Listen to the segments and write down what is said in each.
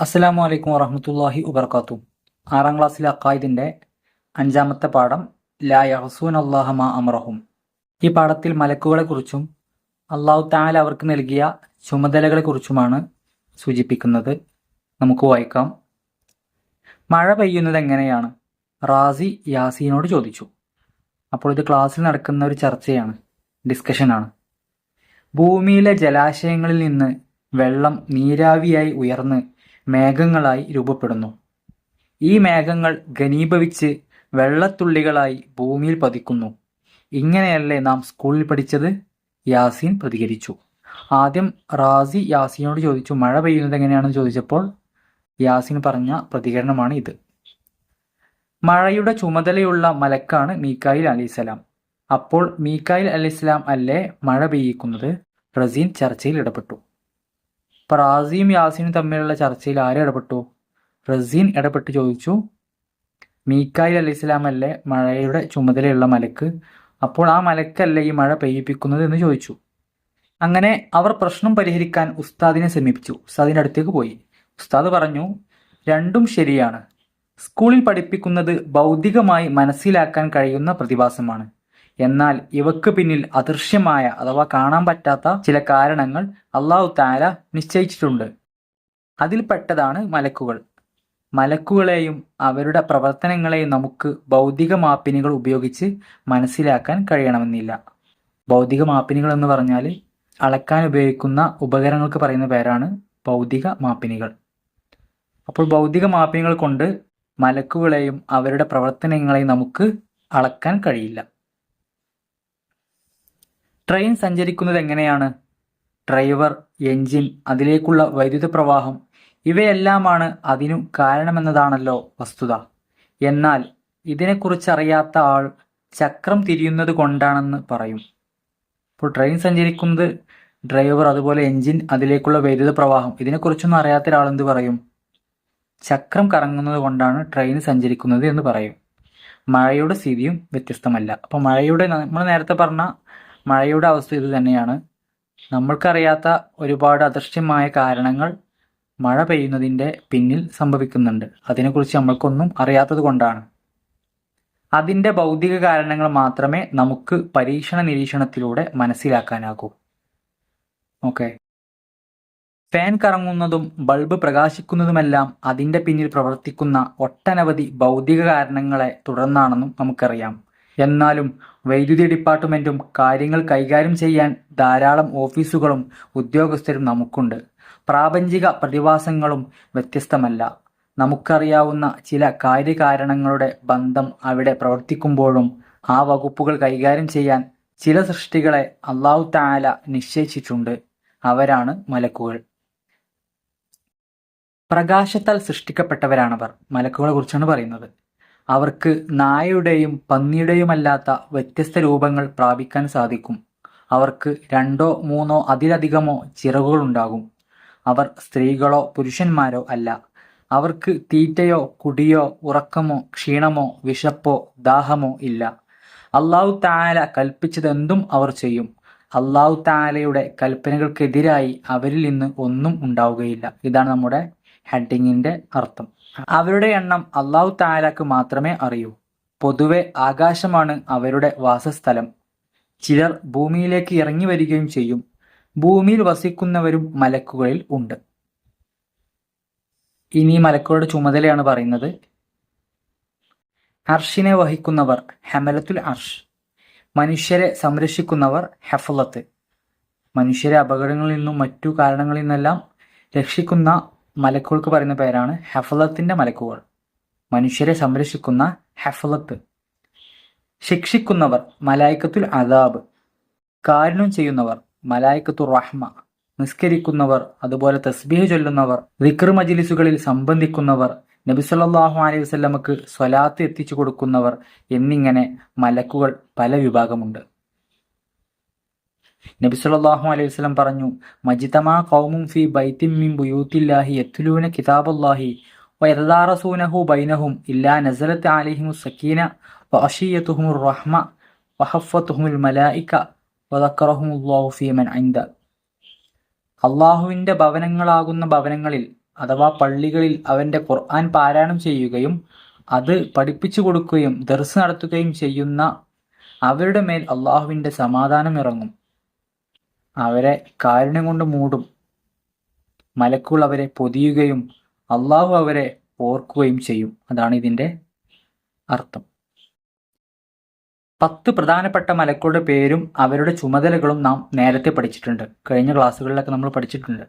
അസ്സലാമു അലൈക്കും വറഹമത്തല്ലാഹി വബർക്കാത്തു ആറാം ക്ലാസ്സിലെ അക്കായിദിന്റെ അഞ്ചാമത്തെ പാഠം ലാ യഹസൂൻ മാ അമറഹും. ഈ പാഠത്തിൽ മലക്കുകളെക്കുറിച്ചും അള്ളാഹു താല അവർക്ക് നൽകിയ ചുമതലകളെക്കുറിച്ചുമാണ് സൂചിപ്പിക്കുന്നത്. നമുക്ക് വായിക്കാം. മഴ പെയ്യുന്നത് എങ്ങനെയാണ്? റാസി യാസീനോട് ചോദിച്ചു. അപ്പോൾ ഇത് ക്ലാസ്സിൽ നടക്കുന്ന ഒരു ചർച്ചയാണ് ഡിസ്കഷനാണ്. ഭൂമിയിലെ ജലാശയങ്ങളിൽ നിന്ന് വെള്ളം നീരാവിയായി ഉയർന്ന് മേഘങ്ങളായി രൂപപ്പെടുന്നു. ഈ മേഘങ്ങൾ ഘനീഭവിച്ച് വെള്ളത്തുള്ളികളായി ഭൂമിയിൽ പതിക്കുന്നു. ഇങ്ങനെയല്ലേ നാം സ്കൂളിൽ പഠിച്ചത്? യാസീൻ പ്രതികരിച്ചു. ആദ്യം റാസി യാസീനോട് ചോദിച്ചു മഴ പെയ്യുന്നത് എങ്ങനെയാണെന്ന് ചോദിച്ചപ്പോൾ യാസീൻ പറഞ്ഞ പ്രതികരണമാണ് ഇത്. മഴയുടെ ചുമതലയുള്ള മലക്കാണ് മീക്കായിൽ അലിസ്ലാം അപ്പോൾ മീക്കായിൽ അലിസ്ലാം അല്ലേ മഴ പെയ്യിക്കുന്നത്? റസീൻ ചർച്ചയിൽ ഇടപെട്ടു. റാസിയും യാസീനും തമ്മിലുള്ള ചർച്ചയിൽ ആര് ഇടപെട്ടു? റസീൻ ഇടപെട്ട് ചോദിച്ചു മീക്കായിൽ അലി ഇസ്ലാം അല്ലേ മഴയുടെ ചുമതലയുള്ള മലക്ക്? അപ്പോൾ ആ മലക്കല്ലേ ഈ മഴ പെയ്യിപ്പിക്കുന്നത് എന്ന് ചോദിച്ചു. അങ്ങനെ അവർ പ്രശ്നം പരിഹരിക്കാൻ ഉസ്താദിനെ സമീപിച്ചു. ഉസ്താദിന്റെ അടുത്തേക്ക് പോയി. ഉസ്താദ് പറഞ്ഞു രണ്ടും ശരിയാണ്. സ്കൂളിൽ പഠിപ്പിക്കുന്നത് ഭൗതികമായി മനസ്സിലാക്കാൻ കഴിയുന്ന പ്രതിഭാസമാണ്. എന്നാൽ ഇവക്ക് പിന്നിൽ അദൃശ്യമായ അഥവാ കാണാൻ പറ്റാത്ത ചില കാരണങ്ങൾ അള്ളാഹു താര നിശ്ചയിച്ചിട്ടുണ്ട്. അതിൽപ്പെട്ടതാണ് മലക്കുകൾ. മലക്കുകളെയും അവരുടെ പ്രവർത്തനങ്ങളെയും നമുക്ക് ഭൗതിക മാപ്പിനികൾ ഉപയോഗിച്ച് മനസ്സിലാക്കാൻ കഴിയണമെന്നില്ല. ഭൗതിക മാപ്പിനികൾ എന്ന് പറഞ്ഞാൽ അളക്കാൻ ഉപയോഗിക്കുന്ന ഉപകരണങ്ങൾക്ക് പറയുന്ന പേരാണ് ഭൗതിക മാപ്പിനികൾ. അപ്പോൾ ഭൗതിക മാപ്പിനികൾ കൊണ്ട് മലക്കുകളെയും അവരുടെ പ്രവർത്തനങ്ങളെയും നമുക്ക് അളക്കാൻ കഴിയില്ല. ട്രെയിൻ സഞ്ചരിക്കുന്നത് എങ്ങനെയാണ്? ഡ്രൈവർ എൻജിൻ അതിലേക്കുള്ള വൈദ്യുത പ്രവാഹം ഇവയെല്ലാമാണ് അതിനു കാരണമെന്നതാണല്ലോ വസ്തുത. എന്നാൽ ഇതിനെക്കുറിച്ചറിയാത്ത ആൾ ചക്രം തിരിയുന്നത് കൊണ്ടാണെന്ന് പറയും. ഇപ്പോൾ ട്രെയിൻ സഞ്ചരിക്കുന്നത് ഡ്രൈവർ അതുപോലെ എൻജിൻ അതിലേക്കുള്ള വൈദ്യുത പ്രവാഹം ഇതിനെക്കുറിച്ചൊന്നും അറിയാത്ത ഒരാൾ എന്ത് പറയും? ചക്രം കറങ്ങുന്നത് കൊണ്ടാണ് ട്രെയിൻ സഞ്ചരിക്കുന്നത് എന്ന് പറയും. മഴയുടെ സ്ഥിതിയും വ്യത്യസ്തമല്ല. അപ്പോൾ മഴയുടെ നമ്മൾ നേരത്തെ പറഞ്ഞ മഴയുടെ അവസ്ഥ ഇത് തന്നെയാണ്. നമ്മൾക്കറിയാത്ത ഒരുപാട് അദൃശ്യമായ കാരണങ്ങൾ മഴ പെയ്യുന്നതിന്റെ പിന്നിൽ സംഭവിക്കുന്നുണ്ട്. അതിനെക്കുറിച്ച് നമ്മൾക്കൊന്നും അറിയാത്തത് കൊണ്ടാണ്. അതിന്റെ ഭൗതിക കാരണങ്ങൾ മാത്രമേ നമുക്ക് പരീക്ഷണ നിരീക്ഷണത്തിലൂടെ മനസ്സിലാക്കാനാകൂ. ഓക്കെ. ഫാൻ കറങ്ങുന്നതും ബൾബ് പ്രകാശിക്കുന്നതുമെല്ലാം അതിന്റെ പിന്നിൽ പ്രവർത്തിക്കുന്ന ഒട്ടനവധി ഭൗതിക കാരണങ്ങളെ തുടർന്നാണെന്നും നമുക്കറിയാം. എന്നാലും വൈദ്യുതി ഡിപ്പാർട്ട്മെന്റും കാര്യങ്ങൾ കൈകാര്യം ചെയ്യാൻ ധാരാളം ഓഫീസുകളും ഉദ്യോഗസ്ഥരും നമുക്കുണ്ട്. പ്രാപഞ്ചിക പ്രതിഭാസങ്ങളും വ്യത്യസ്തമല്ല. നമുക്കറിയാവുന്ന ചില കാര്യകാരണങ്ങളുടെ ബന്ധം അവിടെ പ്രവർത്തിക്കുമ്പോഴും ആ വകുപ്പുകൾ കൈകാര്യം ചെയ്യാൻ ചില സൃഷ്ടികളെ അള്ളാഹു താല നിശ്ചയിച്ചിട്ടുണ്ട്. അവരാണ് മലക്കുകൾ. പ്രകാശത്താൽ സൃഷ്ടിക്കപ്പെട്ടവരാണവർ. മലക്കുകളെ കുറിച്ചാണ് പറയുന്നത്. അവർക്ക് നായയുടെയും പന്നിയുടെയുമല്ലാത്ത വ്യത്യസ്ത രൂപങ്ങൾ പ്രാപിക്കാൻ സാധിക്കും. അവർക്ക് രണ്ടോ മൂന്നോ അതിലധികമോ ചിറകുകൾ ഉണ്ടാകും അവർ സ്ത്രീകളോ പുരുഷന്മാരോ അല്ല. അവർക്ക് തീറ്റയോ കുടിയോ ഉറക്കമോ ക്ഷീണമോ വിശപ്പോ ദാഹമോ ഇല്ല. അള്ളാഹു താല കൽപ്പിച്ചതെന്തും അവർ ചെയ്യും. അള്ളാഹു താലയുടെ കൽപ്പനകൾക്കെതിരായി അവരിൽ നിന്ന് ഒന്നും ഉണ്ടാവുകയില്ല. ഇതാണ് നമ്മുടെ ഹെഡിങ്ങിന്റെ അർത്ഥം. അവരുടെ എണ്ണം അള്ളാഹു താലാക്ക് മാത്രമേ അറിയൂ. പൊതുവെ ആകാശമാണ് അവരുടെ വാസസ്ഥലം. ചിലർ ഭൂമിയിലേക്ക് ഇറങ്ങി വരികയും ചെയ്യും. ഭൂമിയിൽ വസിക്കുന്നവരും മലക്കുകളിൽ ഉണ്ട്. ഇനി മലക്കുകളുടെ ചുമതലയാണ് പറയുന്നത്. അർഷിനെ വഹിക്കുന്നവർ ഹെമലത്തുൽ അർഷ്. മനുഷ്യരെ സംരക്ഷിക്കുന്നവർ ഹെഫലത്ത്. മനുഷ്യരെ അപകടങ്ങളിൽ നിന്നും മറ്റു കാരണങ്ങളിൽ നിന്നെല്ലാം രക്ഷിക്കുന്ന മലക്കുകൾക്ക് പറയുന്ന പേരാണ് ഹെഫലത്തിന്റെ മലക്കുകൾ. മനുഷ്യരെ സംരക്ഷിക്കുന്ന ഹെഫലത്ത്. ശിക്ഷിക്കുന്നവർ മലായിക്കത്തുൽ അദാബ്. കാരുണ്യം ചെയ്യുന്നവർ മലായിക്കത്തു റഹ്മ. നിസ്കരിക്കുന്നവർ അതുപോലെ തസ്ബീഹ് ചൊല്ലുന്നവർ റിക്കർ മജിലിസുകളിൽ സംബന്ധിക്കുന്നവർ നബി സല്ലല്ലാഹു അലൈഹി വസല്ലമക്ക് സ്വലാത്ത് എത്തിച്ചു കൊടുക്കുന്നവർ എന്നിങ്ങനെ മലക്കുകൾ പല വിഭാഗമുണ്ട്. നബി സല്ലല്ലാഹു അലൈഹി വസല്ലം പറഞ്ഞു മജിതമാ കൗമും ഫി ബൈത്തിൻ മിൻ ബുയൂത്തില്ലാഹി യത്ലൂന കിതാബല്ലാഹി വയതദാറസൂനഹു ബൈനഹും ഇല്ലാ നസലത്ത് അലിഹിമു സക്കീന വഅശിയത്തുഹുമുർ റഹ്മ വഹഫത്തുഹുമുൽ മലായിക വദക്കറഹുമുല്ലാഹു ഫീ മൻ ഐന്ദ അള്ളാഹുവിന്റെ ഭവനങ്ങളാകുന്ന ഭവനങ്ങളിൽ അഥവാ പള്ളികളിൽ അവന്റെ ഖുർആൻ പാരായണം ചെയ്യുകയും അത് പഠിപ്പിച്ചു കൊടുക്കുകയും ദർസ് നടത്തുകയും ചെയ്യുന്ന അവരുടെ മേൽ അള്ളാഹുവിന്റെ സമാധാനം ഇറങ്ങും. അവരെ കാരുണ്യം കൊണ്ട് മൂടും. മലക്കുകൾ അവരെ പൊതിയുകയും അള്ളാഹു അവരെ ഓർക്കുകയും ചെയ്യും. അതാണ് ഇതിന്റെ അർത്ഥം. പത്ത് പ്രധാനപ്പെട്ട മലക്കുകളുടെ പേരും അവരുടെ ചുമതലകളും നാം നേരത്തെ പഠിച്ചിട്ടുണ്ട്. കഴിഞ്ഞ ക്ലാസ്സുകളിലൊക്കെ നമ്മൾ പഠിച്ചിട്ടുണ്ട്.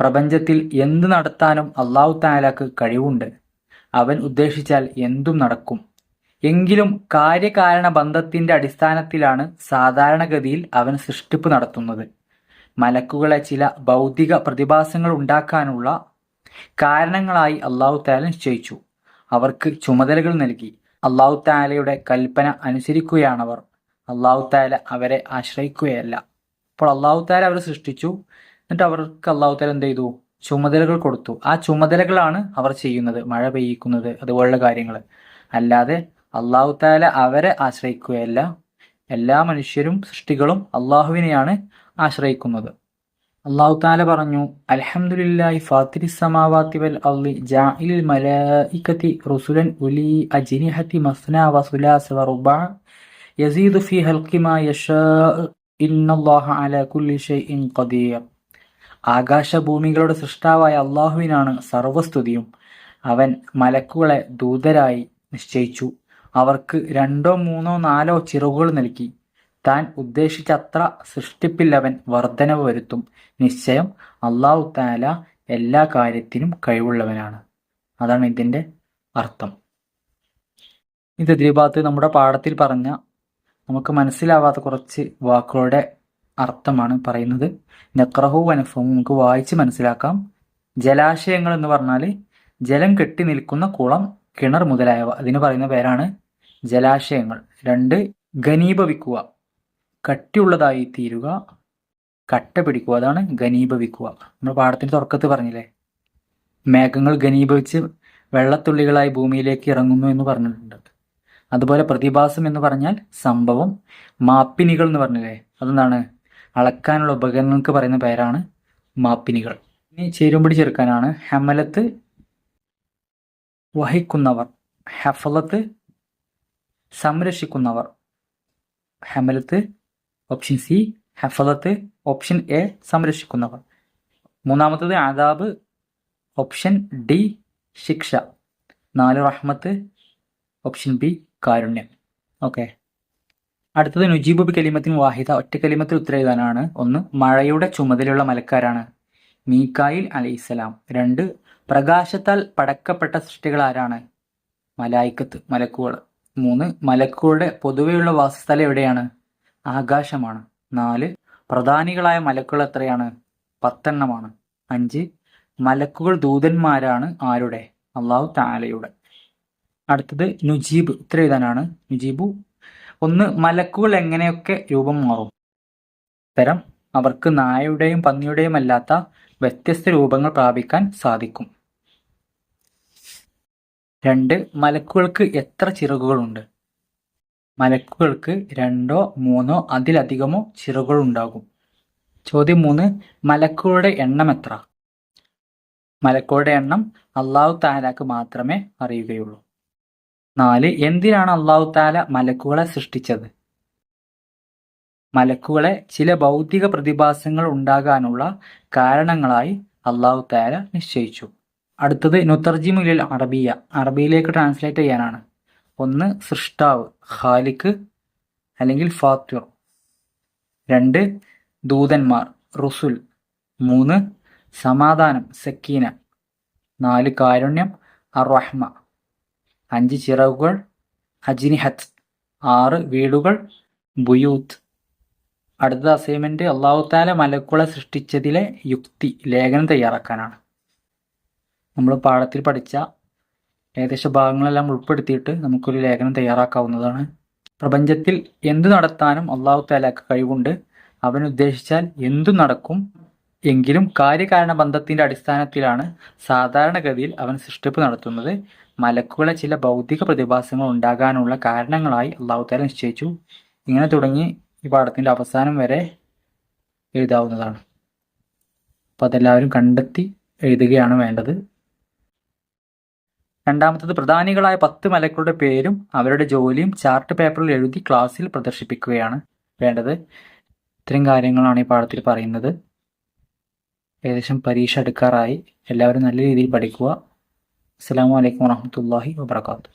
പ്രപഞ്ചത്തിൽ എന്ത് നടത്താനും അള്ളാഹു താലാക്ക് കഴിവുണ്ട്. അവൻ ഉദ്ദേശിച്ചാൽ എന്തും നടക്കും. എങ്കിലും കാര്യകാരണ ബന്ധത്തിന്റെ അടിസ്ഥാനത്തിലാണ് സാധാരണഗതിയിൽ അവൻ സൃഷ്ടിപ്പ് നടത്തുന്നത്. മലക്കുകളെ ചില ഭൗതിക പ്രതിഭാസങ്ങൾ ഉണ്ടാക്കാനുള്ള കാരണങ്ങളായി അള്ളാഹു താല നിശ്ചയിച്ചു. അവർക്ക് ചുമതലകൾ നൽകി. അള്ളാഹു താലയുടെ കൽപ്പന അനുസരിക്കുകയാണവർ. അള്ളാഹു താല അവരെ ആശ്രയിക്കുകയല്ല. അപ്പോൾ അള്ളാഹു താല അവരെ സൃഷ്ടിച്ചു. എന്നിട്ട് അവർക്ക് അള്ളാഹു താല എന്ത് ചെയ്തു? ചുമതലകൾ കൊടുത്തു. ആ ചുമതലകളാണ് അവർ ചെയ്യുന്നത്. മഴ പെയ്യിക്കുന്നത്. അതുപോലുള്ള കാര്യങ്ങൾ. അല്ലാതെ അള്ളാഹു താല അവരെ ആശ്രയിക്കുകയല്ല. എല്ലാ മനുഷ്യരും സൃഷ്ടികളും അള്ളാഹുവിനെയാണ് ആശ്രയിക്കുന്നത്. അള്ളാഹു താല പറഞ്ഞു അൽഹംദുലില്ലാഹി ഫാത്തിരി സമാവാത്തി വൽ അള്ളി ജാഇലിൽ മലായികതി റുസുലൻ ഉലി അജിനിഹത്തി മസ്ന വസുലാസ വറുബ യസീദു ഫി ഹൽക്കിമാ യശാ ഇന്നല്ലാഹ അലാ കുല്ലി ഷൈഇൻ ഖദീർ. ആകാശഭൂമികളുടെ സൃഷ്ടാവായ അള്ളാഹുവിനാണ് സർവസ്തുതിയും. അവൻ മലക്കുകളെ ദൂതരായി നിശ്ചയിച്ചു. അവർക്ക് രണ്ടോ മൂന്നോ നാലോ ചിറകുകൾ നൽകി. താൻ ഉദ്ദേശിച്ചത്ര സൃഷ്ടിപ്പിൽ അവൻ വർധനവ് വരുത്തും. നിശ്ചയം അള്ളാഹു താല എല്ലാ കാര്യത്തിനും കഴിവുള്ളവനാണ്. അതാണ് ഇതിന്റെ അർത്ഥം. ഇത് ഇതിഭാഗത്ത് നമ്മുടെ പാഠത്തിൽ പറഞ്ഞ നമുക്ക് മനസ്സിലാവാത്ത കുറച്ച് വാക്കുകളുടെ അർത്ഥമാണ് പറയുന്നത്. നക്രഹു വനഫും നമുക്ക് വായിച്ച് മനസ്സിലാക്കാം. ജലാശയങ്ങൾ എന്ന് പറഞ്ഞാൽ ജലം കെട്ടി നിൽക്കുന്ന കുളം കിണർ മുതലായവ. അതിന് പറയുന്ന പേരാണ് ജലാശയങ്ങൾ. രണ്ട് ഘനീഭവിക്കുക. കട്ടിയുള്ളതായി തീരുക കട്ട പിടിക്കുക. അതാണ് ഘനീഭവിക്കുക. നമ്മൾ പാഠത്തിന്റെ തുടക്കത്ത് പറഞ്ഞില്ലേ? മേഘങ്ങൾ ഘനീഭവിച്ച് വെള്ളത്തുള്ളികളായി ഭൂമിയിലേക്ക് ഇറങ്ങുന്നു എന്ന് പറഞ്ഞിട്ടുണ്ട്. അതുപോലെ പ്രതിഭാസം എന്ന് പറഞ്ഞാൽ സംഭവം മാപ്പിനികൾ എന്ന് പറഞ്ഞില്ലേ? അതെന്താണ്? അളക്കാനുള്ള ഉപകരണങ്ങൾക്ക് പറയുന്ന പേരാണ് മാപ്പിനികൾ. ഇനി ചേരുമ്പടി ചെറുക്കാനാണ് ഹമലത്ത് വഹിക്കുന്നവർ ഹഫലത്ത് സംരക്ഷിക്കുന്നവർ. ഹമലത്ത് ഓപ്ഷൻ സി ഹഫലത്ത് ഓപ്ഷൻ എ സംരക്ഷിക്കുന്നവർ. മൂന്നാമത്തത് ആദാബ് ഓപ്ഷൻ ഡി ശിക്ഷ. നാല് റഹ്മത്ത് ഓപ്ഷൻ ബി കാരുണ്യം. ഓക്കെ അടുത്തത് നുജീബ് ബി കലിമത്തിൻ വാഹിദ. ഒറ്റ കലിമത്തിൽ ഉത്തരം എഴുതാനാണ് ഒന്ന് മഴയുടെ ചുമതലയുള്ള മലക്കാരാണ്. മീക്കായിൽ അലൈഹിസ്സലാം. രണ്ട് പ്രകാശത്താൽ പടക്കപ്പെട്ട സൃഷ്ടികൾ ആരാണ്? മലായിക്കത്ത് മലക്കുകൾ. മൂന്ന് മലക്കുകളുടെ പൊതുവെയുള്ള വാസസ്ഥലം എവിടെയാണ്? ആകാശമാണ്. നാല് പ്രധാനികളായ മലക്കുകൾ എത്രയാണ്? പത്തെണ്ണമാണ്. അഞ്ച് മലക്കുകൾ ദൂതന്മാരാണ് ആരുടെ? അള്ളാഹു താലയുടെ അടുത്തത് നുജീബ്. ഇത്ര എഴുതാനാണ്. നുജീബു. ഒന്ന് മലക്കുകൾ എങ്ങനെയൊക്കെ രൂപം മാറും? ഉത്തരം അവർക്ക് നായയുടെയും പന്നിയുടെയും അല്ലാത്ത വ്യത്യസ്ത രൂപങ്ങൾ പ്രാപിക്കാൻ സാധിക്കും. രണ്ട് മലക്കുകൾക്ക് എത്ര ചിറകുകളുണ്ട്? മലക്കുകൾക്ക് രണ്ടോ മൂന്നോ അതിലധികമോ ചിറകുകൾ ഉണ്ടാകും ചോദ്യം മൂന്ന് മലക്കുകളുടെ എണ്ണം എത്ര? മലക്കുകളുടെ എണ്ണം അള്ളാഹു താലാക്ക് മാത്രമേ അറിയുകയുള്ളൂ. നാല് എന്തിനാണ് അള്ളാഹു താല മലക്കുകളെ സൃഷ്ടിച്ചത്? മലക്കുകളെ ചില ഭൗതിക പ്രതിഭാസങ്ങൾ ഉണ്ടാകാനുള്ള കാരണങ്ങളായി അള്ളാഹു താല നിശ്ചയിച്ചു. അടുത്തത് നുത്തർജിമുലിൽ അറബിയ. അറബിയിലേക്ക് ട്രാൻസ്ലേറ്റ് ചെയ്യാനാണ്. ഒന്ന് സൃഷ്ടാവ് ഖാലിക്ക് അല്ലെങ്കിൽ ഫാത്തിർ രണ്ട് ദൂതന്മാർ റുസുൽ. മൂന്ന് സമാധാനം സക്കീന. നാല് കാരുണ്യം അറഹ്മ അഞ്ച് ചിറകുകൾ അജിനിഹത്ത്. ആറ് വീടുകൾ ബുയൂത്ത്. അടുത്ത അസൈൻമെന്റ് അള്ളാഹുത്താല മലക്കുളെ സൃഷ്ടിച്ചതിലെ യുക്തി ലേഖനം തയ്യാറാക്കാനാണ്. നമ്മൾ പാഠത്തിൽ പഠിച്ച ഏകദേശ ഭാഗങ്ങളെല്ലാം ഉൾപ്പെടുത്തിയിട്ട് നമുക്കൊരു ലേഖനം തയ്യാറാക്കാവുന്നതാണ്. പ്രപഞ്ചത്തിൽ എന്തു നടത്താനും അള്ളാഹു താലാക്ക് കഴിവുണ്ട്. അവൻ ഉദ്ദേശിച്ചാൽ എന്തു നടക്കും എങ്കിലും കാര്യകാരണ ബന്ധത്തിന്റെ അടിസ്ഥാനത്തിലാണ് സാധാരണഗതിയിൽ അവൻ സൃഷ്ടിപ്പ് നടത്തുന്നത്. മലക്കുകളെ ചില ഭൗതിക പ്രതിഭാസങ്ങൾ ഉണ്ടാകാനുള്ള കാരണങ്ങളായി അള്ളാഹു താല നിശ്ചയിച്ചു. ഇങ്ങനെ തുടങ്ങി ഈ പാഠത്തിന്റെ അവസാനം വരെ എഴുതാവുന്നതാണ്. അപ്പോൾ അതെല്ലാവരും കണ്ടെത്തി എഴുതുകയാണ് വേണ്ടത്. രണ്ടാമത്തത് പ്രധാനികളായ പത്ത് മലക്കളുടെ പേരും അവരുടെ ജോലിയും ചാർട്ട് പേപ്പറിൽ എഴുതി ക്ലാസ്സിൽ പ്രദർശിപ്പിക്കുകയാണ് വേണ്ടത്. ഇത്തരം കാര്യങ്ങളാണ് ഈ പാഠത്തിൽ പറയുന്നത്. ഏകദേശം പരീക്ഷ എടുക്കാറായി എല്ലാവരും നല്ല രീതിയിൽ പഠിക്കുക. അസ്സാം വലൈക്കും വാഹമത്തല്ലാഹി വാബർക്കാത്തു